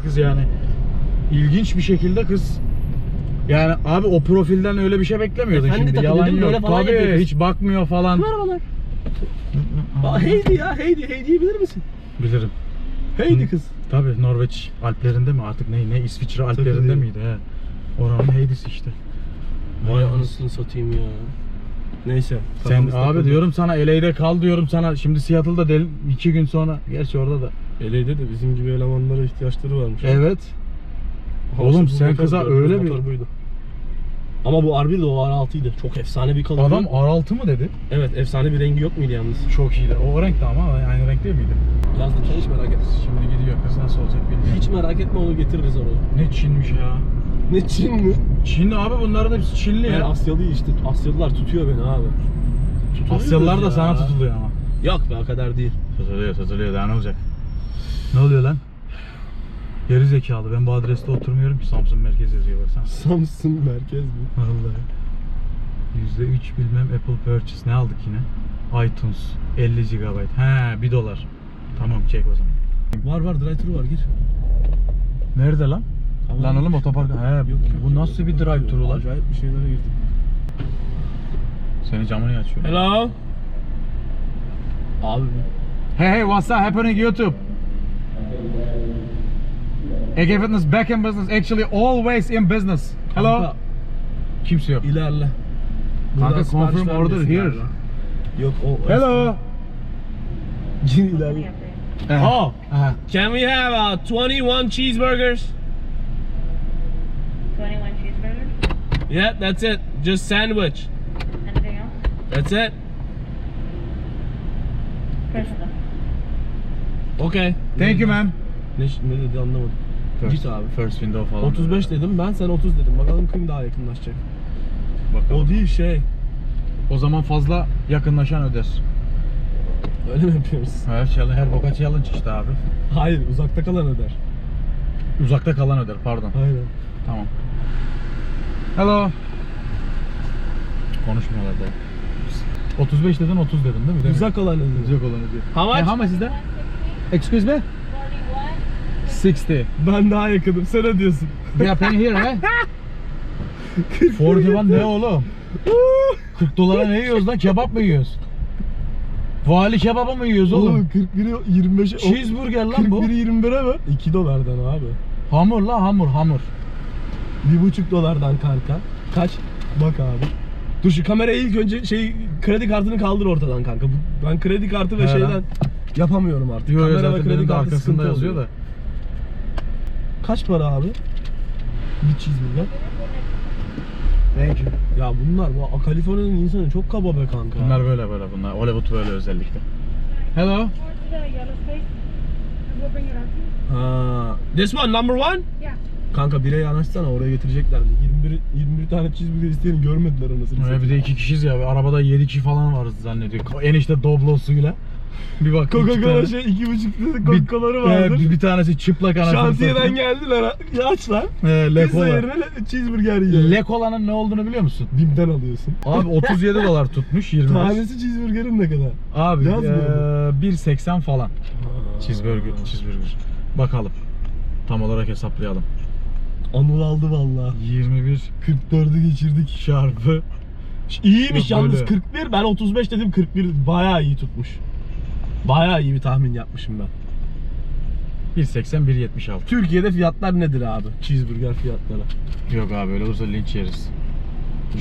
kız yani. İlginç bir şekilde kız yani abi o profilden öyle bir şey beklemiyordun Efendi şimdi. takılıyor Yalan değil mi? yok. Böyle falan Tabii hiç bakmıyor falan. Merhabalar. Aa, Heidi ya Heidi. Heidi'yi bilir misin? Bilirim. Heidi Hı. kız. Tabii Norveç Alplerinde mi artık ne ne İsviçre Alplerinde Takılıyor. miydi he. Oranın Heidi'si işte. Vay anasını satayım ya. Neyse. Sen abi takıldı. diyorum sana LA'de kal diyorum sana. Şimdi Seattle'da del iki gün sonra. Gerçi orada da. LA'de de bizim gibi elemanlara ihtiyaçları varmış. Evet. Havası Oğlum bu sen motor, kıza öyle bir- motor buydu. Ama bu R1 de o R6'ydı. Çok efsane bir kalıbı. Adam R6 mı dedi? Evet efsane bir rengi yok muydu yalnız? Çok iyiydi. O renkte ama aynı renk değil miydi? Yazdım sen hiç merak etme. Şimdi gidiyor kız nasıl olacak bilmiyorum. Hiç merak etme onu getiririz oraya. Ne Çinmiş ya. Ne Çin mi? Çinli abi bunların hepsi Çinli Ben ya. Asyalı işte. Asyalılar tutuyor beni abi. Tutuluyoruz Asyalılar da ya. sana tutuluyor ama. Yok be o kadar değil. Tutuluyor tutuluyor daha ne olacak? Ne oluyor lan? Geri zekalı ben bu adreste oturmuyorum ki Samsun merkez yazıyor baksana. Samsun merkez mi? Vallahi. %3 bilmem Apple Purchase ne aldık yine? iTunes 50 GB. He 1 dolar. Tamam çek o zaman. Var var drive-thru var gir. Nerede lan? Tamam. Lan oğlum otopark. He bu nasıl bir drive turu lan? Acayip bir şeylere girdik. Senin camını açıyor. Hello. Abi Hey hey what's up happening YouTube? Ege Fitness back in business. Actually always in business. Hello. Kanka, Kimse yok. ilerle. Kanka, Buradan sipariş confirm order vermiyorsun here. galiba. Yok o. Hello. Gir ilerle. Aha. Oh. Aha. Can we have uh, 21 cheeseburgers? 21 cheeseburgers. Yeah, that's it. Just sandwich. Anything else? That's it. Personal. Okay. Thank you man. Ne, ne dedi anlamadım. Git abi. First window falan. 35 dedim ben sen 30 dedim. Bakalım kim daha yakınlaşacak. Bakalım. O değil şey. O zaman fazla yakınlaşan öder. Öyle mi yapıyoruz? Her challenge, her boka challenge işte abi. Hayır uzakta kalan öder. Uzakta kalan öder pardon. Aynen. Tamam. Hello. Konuşmuyorlar da. 35 dedin 30 dedin değil mi? Değil mi? Uzak olan öder. Uzak olanı diyor. How much? Hey, how much is that? Excuse me? 60. Ben daha yakınım. Sen ödüyorsun. We are paying here he? 41 ne oğlum? 40 dolara ne yiyoruz lan? Kebap mı yiyoruz? Vali kebabı mı yiyoruz oğlum? Oğlum 41'i 25'e Cheeseburger lan bu. 41'i 21'e mi? 2 dolardan abi. Hamur la hamur hamur. 1,5 dolardan kanka. Kaç? Bak abi. Dur şu kamerayı ilk önce şey kredi kartını kaldır ortadan kanka. Bu- Ben kredi kartı ve He şeyden lan. Yapamıyorum artık. Yok Kamera ve zaten benim de kartı arkasında sıkıntı yazıyor da. Kaç para abi? Bir cheeseburger. Thank you. Ya bunlar bu Kaliforniya'nın insanı çok kaba be kanka. Bunlar böyle böyle bunlar. Hollywood böyle özellikle. Hello. Towards the yellow space. And we'll bring it up to you. Ha. This one number one? Yeah. Kanka bire yanaşsana oraya getireceklerdi. 21 21 tane cheeseburger isteyeni görmediler anasını satayım. bir de iki kişiyiz ya. Arabada yedi kişi falan varız zannediyor. Enişte doblosuyla. Bir bak iki Coca-Cola tane- şey 2,5 litrelik bir, Coca-Cola'ları vardır. Bir, bir tanesi çıplak anasını Şantiyeden satayım. geldiler. aç lan. He, Pizza Lekola. yerine le- cheeseburger yiyor. Lekola'nın ne olduğunu biliyor musun? Bim'den alıyorsun. Abi 37 dolar tutmuş 25. Tanesi cheeseburgerin ne kadar? Abi Yazmıyor eee 1.80 falan. Cheeseburger, cheeseburger. Bakalım. Tam olarak hesaplayalım. Anıl aldı valla. 21 44'ü geçirdik. çarpı İyiymiş Yok, yalnız öyle. 41. Ben 35 dedim 41 bayağı iyi tutmuş. Bayağı iyi bir tahmin yapmışım ben. 1.80 1.76. Türkiye'de fiyatlar nedir abi? Cheeseburger fiyatları. Yok abi öyle olursa linç yeriz.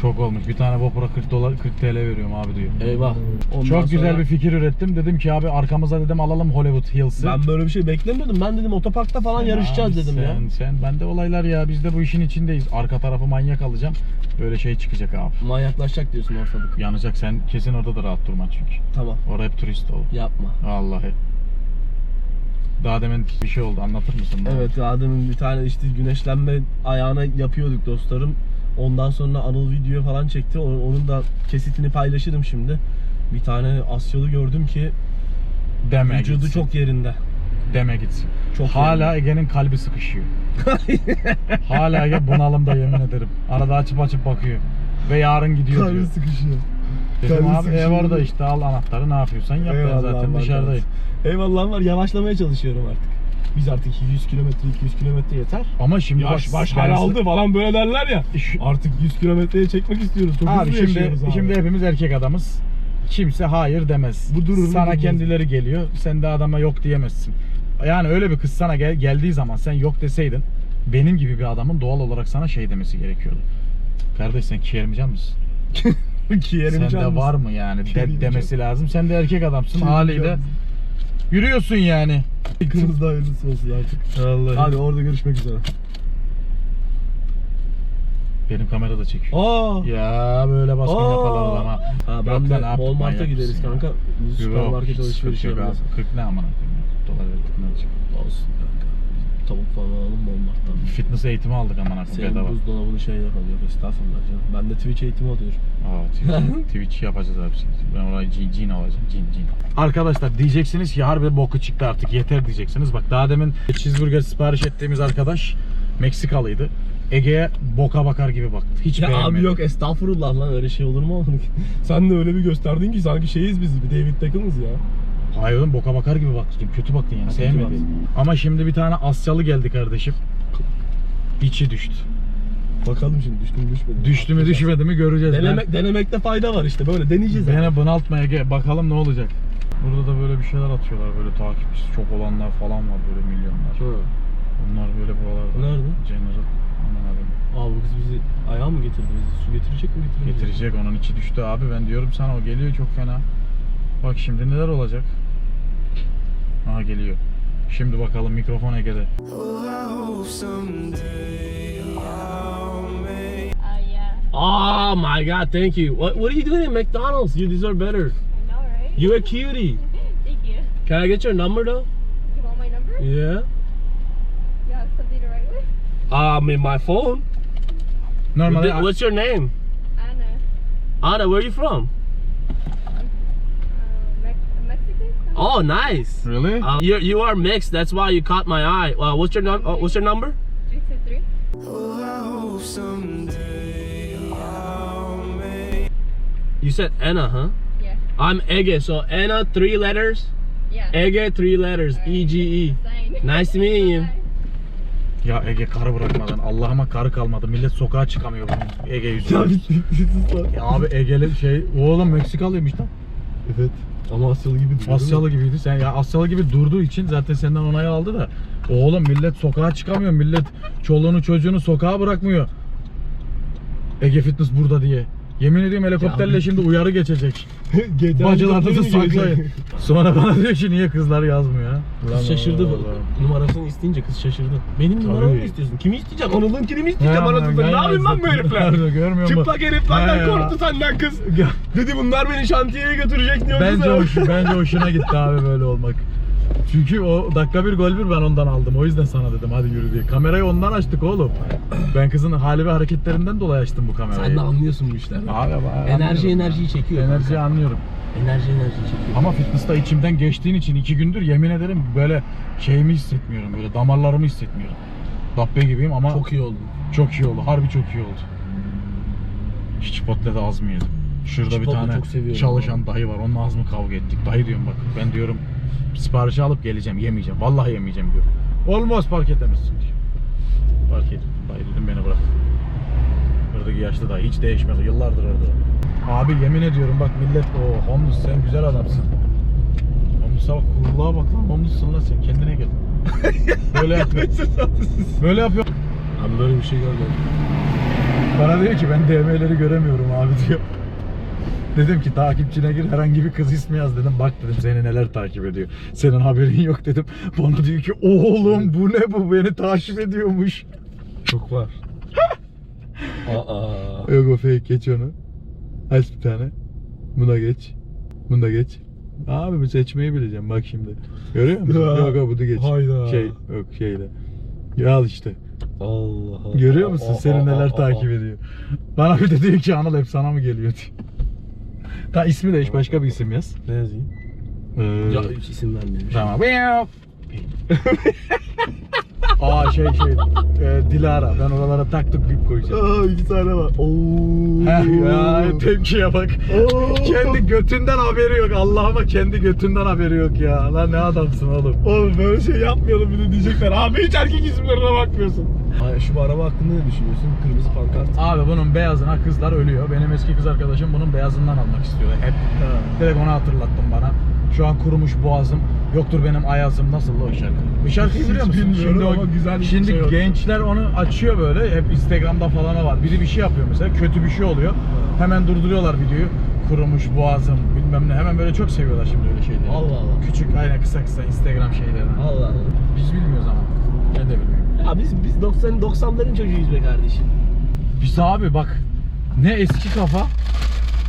Çok olmuş. Bir tane Vapur'a 40 dolar 40 TL veriyorum abi diyor. Eyvah. Ondan Çok güzel sonra- bir fikir ürettim. Dedim ki abi arkamıza dedim alalım Hollywood Hills'ı. Ben böyle bir şey beklemiyordum. Ben dedim otoparkta falan yarışacağız Abi dedim sen, ya. Sen bende olaylar ya. Biz de bu işin içindeyiz. Arka tarafı manyak alacağım. Böyle şey çıkacak abi. Manyaklaşacak diyorsun ortalık. Yanacak. Sen kesin orada da rahat durma çünkü. Tamam. Orada hep turist ol. Yapma. Vallahi. Daha demin bir şey oldu. Anlatır mısın? bana? Evet Adem'in bir tane işte güneşlenme ayağına yapıyorduk dostlarım. Ondan sonra Anıl video falan çekti. Onun da kesitini paylaşırım şimdi. Bir tane Asyalı gördüm ki Deme vücudu gitsin. çok yerinde. Deme gitsin. Çok Hala Ege'nin kalbi sıkışıyor. Hala Ege bunalımda yemin ederim. Arada açıp açıp bakıyor. Ve yarın gidiyor Kalbi diyor. sıkışıyor. Dedim kalbi abi ev sıkışıyor. orada işte al anahtarı ne yapıyorsan yap ben zaten dışarıdayım. kardeşim. Eyvallah var yavaşlamaya çalışıyorum artık. Biz artık 100 kilometre 200 kilometre yeter. Ama şimdi Yaş baş hal aldı falan böyle derler ya. Şu- Artık 100 kilometreye çekmek istiyoruz. Çok Abi hızlı şimdi abi. şimdi hepimiz erkek adamız. Kimse hayır demez. Bu durumu sana bilmez. kendileri geliyor. Sen de adama yok diyemezsin. Yani öyle bir kız sana gel- geldiği zaman sen yok deseydin benim gibi bir adamın doğal olarak sana şey demesi gerekiyordu. Kardeş sen kiyermeyecek misin? Kiyerim Sende can var mı yani de- demesi lazım. Sen de erkek adamsın haliyle. Yürüyorsun yani. Kırmızı da hayırlısı olsun artık. Vallahi. Hadi orada görüşmek üzere. Benim kamera da çekiyor. Aa. Ya böyle baskın Aa. yaparlar ama. Ha ben de Walmart'a gideriz ya? kanka. Süpermarket hiç alışveriş sıkıntı yok yaparız. abi. 40 ne amına koyayım. Dolar verdik ne olacak? Olsun kanka. Falan alalım Walmart'tan. Fitness eğitimi aldık amına koyayım Senin bedava. buzdolabını şey yapalım. Yok estağfurullah canım. Ben de Twitch eğitimi alıyorum. Aa, Twitch, Twitch yapacağız abi şimdi. Ben oraya cin, cin alacağım. Cin cin. Arkadaşlar diyeceksiniz ki harbi boku çıktı artık yeter diyeceksiniz. Bak daha demin cheeseburger sipariş ettiğimiz arkadaş Meksikalıydı. Ege'ye boka bakar gibi baktı. Hiç Ya beğenmedi. abi yok estağfurullah lan öyle şey olur mu oğlum? Sen de öyle bir gösterdin ki sanki şeyiz biz bir David Beckham'ız ya. Hayır oğlum boka bakar gibi baktın. Kötü baktın yani. Kötü Sevmedi. baktın. Ama şimdi bir tane Asyalı geldi kardeşim. İçi düştü. Bakalım şimdi düştü mü düşmedi mi? Düştü mü Bakacağız. düşmedi mi göreceğiz. Ben- Denemek, denemekte fayda var işte böyle deneyeceğiz. abi. Beni bunaltmaya gel. Bakalım ne olacak. Burada da böyle bir şeyler atıyorlar. Böyle takipçisi çok olanlar falan var böyle milyonlar. Ha. Bunlar böyle buralarda. Nerede? General. Aman abi. Abi bu kız bizi ayağa mı getirdi bizi? Su getirecek mi getirmeyecek? mi? Getirecek onun içi düştü abi. Ben diyorum sana o geliyor çok fena. Bak şimdi neler olacak. Aha geliyor. Şimdi bakalım mikrofon Ege'de. Uh, yeah. Oh my god, thank you. What, what are you doing at McDonald's? You deserve better. I know, right? You're a cutie. Thank you. Can I get your number though? You want my number? Yeah. You have something to write with? Um, in my phone. Normalde What's your name? Anna. Anna, where are you from? Oh, nice. Really? Uh, you you are mixed. That's why you caught my eye. Well, what's your num- uh, What's your number? 323? You said Anna, huh? Yeah. I'm Ege. So Anna, three letters. Yeah. Ege, three letters. E G E. Nice to meet you. Ya Ege karı bırakmadan Allah'ıma karı kalmadı. Millet sokağa çıkamıyor bu Ege yüzünden. Ya abi Ege'li şey oğlum Meksikalıymış lan. Evet. Ama Asyalı gibi duruyor. Asyalı gibiydi. Sen ya Asyalı gibi durduğu için zaten senden onayı aldı da. Oğlum millet sokağa çıkamıyor. Millet çoluğunu çocuğunu sokağa bırakmıyor. Ege Fitness burada diye. Yemin ediyorum helikopterle Ya. şimdi uyarı geçecek. GTA Bacılarınızı helikopteri mi saklayın. gelecek? Sonra bana diyor ki niye kızlar yazmıyor? Kız şaşırdı. Numarasını isteyince kız şaşırdı. Benim numaramı mı istiyorsun? Kimi isteyeceğim? Anıl'ınkini mi isteyeceğim anasını? Ne yapayım ben bu herifler? Görmüyor musun? Çıplak herif ya. korktu senden kız. Dedi bunlar beni şantiyeye götürecek diyor Bence, kıza. hoş, bence hoşuna gitti abi böyle olmak. Çünkü o dakika bir gol bir ben ondan aldım. O yüzden sana dedim hadi yürü diye. Kamerayı ondan açtık oğlum. Ben kızın hali ve hareketlerinden dolayı açtım bu kamerayı. Sen de anlıyorsun bu işlerden. Abi, abi, Enerji anlıyorum enerjiyi çekiyor. Enerjiyi kanka. anlıyorum. Enerji enerjiyi çekiyor. Ama fitness'ta içimden geçtiğin için iki gündür yemin ederim böyle şeyimi hissetmiyorum. Böyle damarlarımı hissetmiyorum. Dabbe gibiyim ama çok iyi oldu. çok iyi oldu. Harbi çok iyi oldu. Hiç Chipotle'de az mı yedim? Şurada bir Chipotle tane çok seviyorum çalışan dayı var. Onunla az mı kavga ettik? Dayı diyorum bak. Ben diyorum siparişi alıp geleceğim. Yemeyeceğim. Vallahi yemeyeceğim diyor. Olmaz park edemezsin diyor. Park ettim. Dayı dedim beni bırak. Buradaki yaşlı dayı hiç değişmedi. Yıllardır orada. Abi yemin ediyorum bak millet o Homlus sen güzel adamsın. Homlus'a bak kuruluğa bak lan Homlus'sun lan sen kendine gel. Böyle yapıyor. Böyle yapıyor. Ben böyle bir şey görmedim. Bana diyor ki ben DM'leri göremiyorum abi diyor. Dedim ki takipçine gir herhangi bir kız ismi yaz dedim. Bak dedim seni neler takip ediyor. Senin haberin yok dedim. Bana diyor ki oğlum bu ne bu beni takip ediyormuş. Çok var. Aa. Yok o fake geç onu. Aç bir tane. Buna geç. Buna geç. Abi bu seçmeyi bileceğim bak şimdi. Görüyor musun? Ya. yok yok bunu geç. Hayda. Şey yok şeyle. Ya al işte. Allah Allah. Görüyor musun? Seni neler takip ediyor. Bana bir de diyor ki Anıl hep sana mı geliyor diyor. Ta ismi değiş başka bir isim yaz. Ne yazayım? Ee, Ya hiç isim vermemiş. tamam. Aa şey şey e, Dilara ben oralara taktık bip koyacağım. Aa iki tane var. Oo. Heh ya tepkiye bak. Oo. kendi götünden haberi yok. Allah'ıma kendi götünden haberi yok ya. Lan ne adamsın oğlum. Oğlum böyle şey yapmayalım bir de diyecekler. Abi hiç erkek isimlerine bakmıyorsun. Ay, şu araba hakkında ne düşünüyorsun? Kırmızı pankart. Abi bunun beyazına kızlar ölüyor. Benim eski kız arkadaşım bunun beyazından almak istiyordu hep. Direkt onu hatırlattın bana. Şu an kurumuş boğazım. Yoktur benim ayazım. Nasıl o şarkı? Bir şarkıyı biliyor musun? bilmiyorum Şimdi, o- ama güzel bir şimdi şey yok. gençler onu açıyor böyle. Hep Instagram'da falan var. Biri bir şey yapıyor mesela. Kötü bir şey oluyor. Hemen durduruyorlar videoyu. Kurumuş boğazım bilmem ne. Hemen böyle çok seviyorlar şimdi öyle şeyleri. Allah Allah. Küçük aynen kısa kısa Instagram şeylerini. Allah Allah. Biz bilmiyoruz ama. Ben de bilmiyorum. Ya biz biz 90 90'ların çocuğuyuz be kardeşim. Biz abi bak ne eski kafa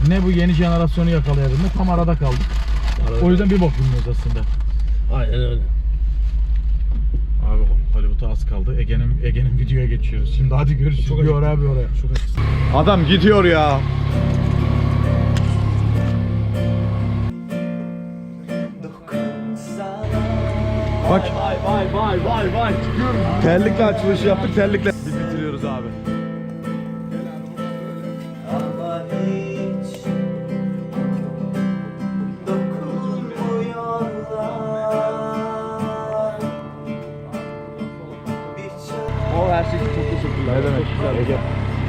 ne bu yeni jenerasyonu yakalayabilmek tam arada kaldık. O yüzden bir bok bilmiyoruz aslında. Aynen öyle. Abi Hollywood'a az kaldı. Ege'nin Ege'nin videoya geçiyoruz. Şimdi hadi görüşürüz. Çok bir oraya bir oraya. Çok. Adam gidiyor ya. Bak Vay vay vay vay vay. terlikle açılışı yaptık terlikle. Biz bitiriyoruz abi. O her şey için çok teşekkürler. Ne demek?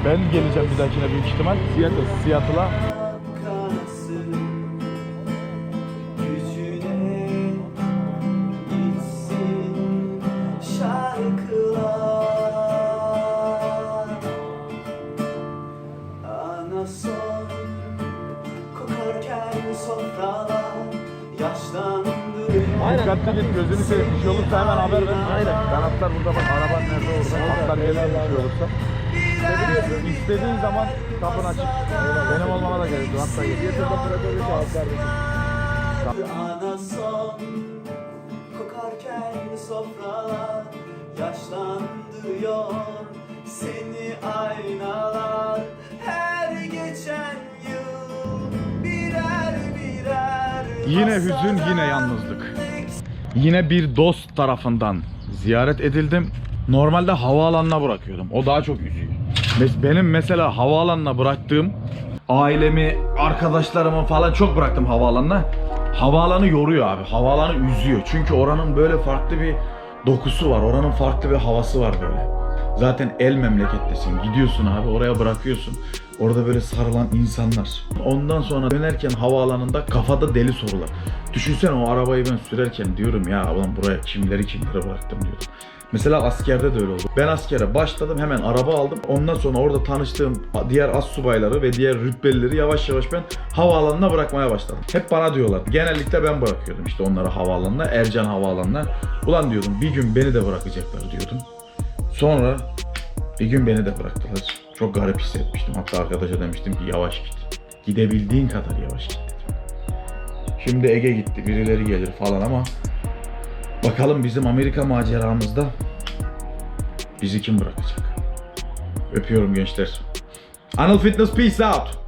Ben geleceğim bir dahakine büyük ihtimal. Seattle. Seattle'a. Dikkatli git gözünü seveyim. Bir şey olursa hemen haber ver. Aynen. Kanatlar burada bak. Araban nerede orada. Atlar gelir bir şey olursa. İstediğin zaman kapın açık. Benim olmama da gerek yok. Hatta gel. Ana son kokarken sofralar yaşlandırıyor seni aynalar her geçen yıl birer birer Yine hüzün, yine yalnızlık. Yine bir dost tarafından ziyaret edildim. Normalde havaalanına bırakıyordum. O daha çok üzüyor. Benim mesela havaalanına bıraktığım ailemi, arkadaşlarımı falan çok bıraktım havaalanına. Havaalanı yoruyor abi. Havaalanı üzüyor. Çünkü oranın böyle farklı bir dokusu var. Oranın farklı bir havası var böyle. Zaten el memlekettesin. Gidiyorsun abi oraya bırakıyorsun. Orada böyle sarılan insanlar. Ondan sonra dönerken havaalanında kafada deli sorular. Düşünsene o arabayı ben sürerken diyorum ya ulan buraya kimleri kimleri bıraktım diyordum. Mesela askerde de öyle oldu. Ben askere başladım hemen araba aldım. Ondan sonra orada tanıştığım diğer as subayları ve diğer rütbelileri yavaş yavaş ben havaalanına bırakmaya başladım. Hep bana diyorlar. Genellikle ben bırakıyordum işte onları havaalanına, Ercan havaalanına. Ulan diyordum bir gün beni de bırakacaklar diyordum. Sonra bir gün beni de bıraktılar. Çok garip hissetmiştim. Hatta arkadaşa demiştim ki yavaş git. Gidebildiğin kadar yavaş git. Şimdi Ege gitti. Birileri gelir falan ama bakalım bizim Amerika maceramızda bizi kim bırakacak? Öpüyorum gençler. Anıl Fitness peace out.